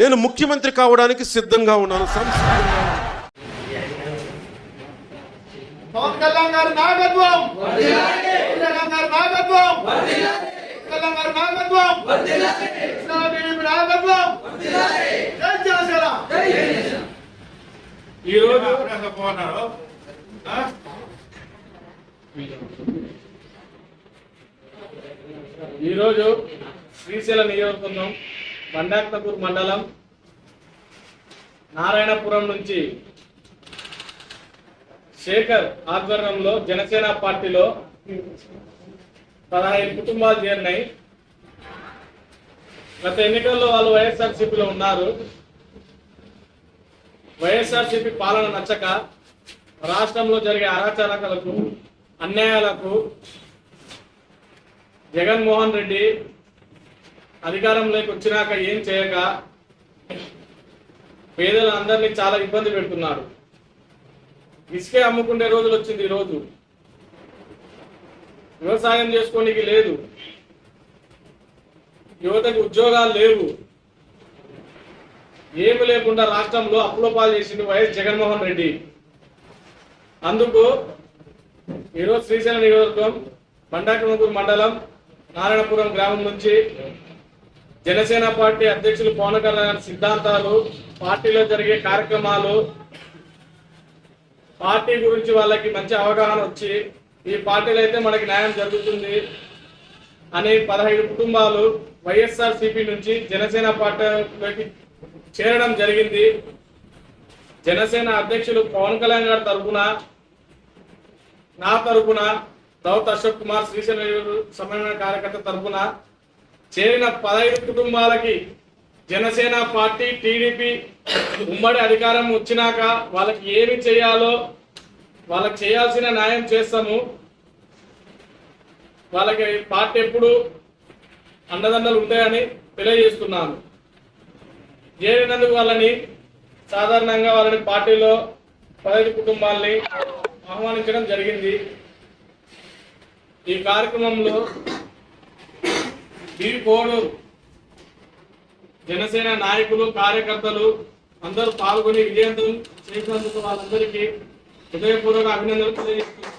నేను ముఖ్యమంత్రి కావడానికి సిద్ధంగా ఉన్నాను. పవన్ కళ్యాణ్ గారి నాయకత్వం! ఈరోజు శ్రీశైలం నియోజకవర్గం బండాక్తపూర్ మండలం నారాయణపురం నుంచి శేఖర్ ఆధ్వర్యంలో జనసేన పార్టీలో పదహైదు కుటుంబాలు చేరినాయి. గత ఎన్నికల్లో వాళ్ళు వైఎస్ఆర్సీపీలో ఉన్నారు. వైఎస్ఆర్సీపీ పాలన నచ్చక రాష్ట్రంలో జరిగే అరాచకాలకు అన్యాయాలకు జగన్మోహన్ రెడ్డి అధికారంలోకి వచ్చినాక ఏం చేయక పేదలందరినీ చాలా ఇబ్బంది పెడుతున్నారు. ఇసుకే అమ్ముకునే రోజులు వచ్చింది ఈ రోజు. వ్యవసాయం చేసుకోనికి లేదు. యువతకు ఉద్యోగాలు లేవు. ఏమి లేకుండా రాష్ట్రంలో అప్పుల పాలు చేసింది వైఎస్ జగన్మోహన్ రెడ్డి. అందుకు ఈరోజు శ్రీశైలం నియోజకవర్గం బండాకమకూరు మండలం నారాయణపురం గ్రామం నుంచి జనసేన పార్టీ అధ్యక్షులు పవన్ కళ్యాణ్ గారి సిద్ధాంతాలు పార్టీలో జరిగే కార్యక్రమాలు పార్టీ గురించి వాళ్ళకి మంచి అవగాహన వచ్చి ఈ పార్టీలో అయితే మనకి న్యాయం జరుగుతుంది అని పదహైదు కుటుంబాలు వైఎస్ఆర్ సిపి నుంచి జనసేన పార్టీలోకి చేరడం జరిగింది. జనసేన అధ్యక్షులు పవన్ కళ్యాణ్ గారి తరఫున నా తరఫున దౌత్ అశోక్ కుమార్ శ్రీశైల సమన్వయ కార్యకర్త తరఫున చేరిన పదహైదు కుటుంబాలకి జనసేన పార్టీ టీడీపీ ఉమ్మడి అధికారం వచ్చినాక వాళ్ళకి ఏమి చేయాలో వాళ్ళకి చేయాల్సిన న్యాయం చేస్తాము. వాళ్ళకి పార్టీ ఎప్పుడు అండదండలు ఉంటాయని తెలియజేస్తున్నాను. చేరినందుకు వాళ్ళని సాధారణంగా వాళ్ళని పార్టీలో పదహైదు కుటుంబాల్ని ఆహ్వానించడం జరిగింది. ఈ కార్యక్రమంలో బి కోడూరు జనసేన నాయకులు కార్యకర్తలు అందరూ పాల్గొని విజయంతం చేసినందుకు వాళ్ళందరికీ హృదయపూర్వక అభినందనలు తెలియజేస్తున్నారు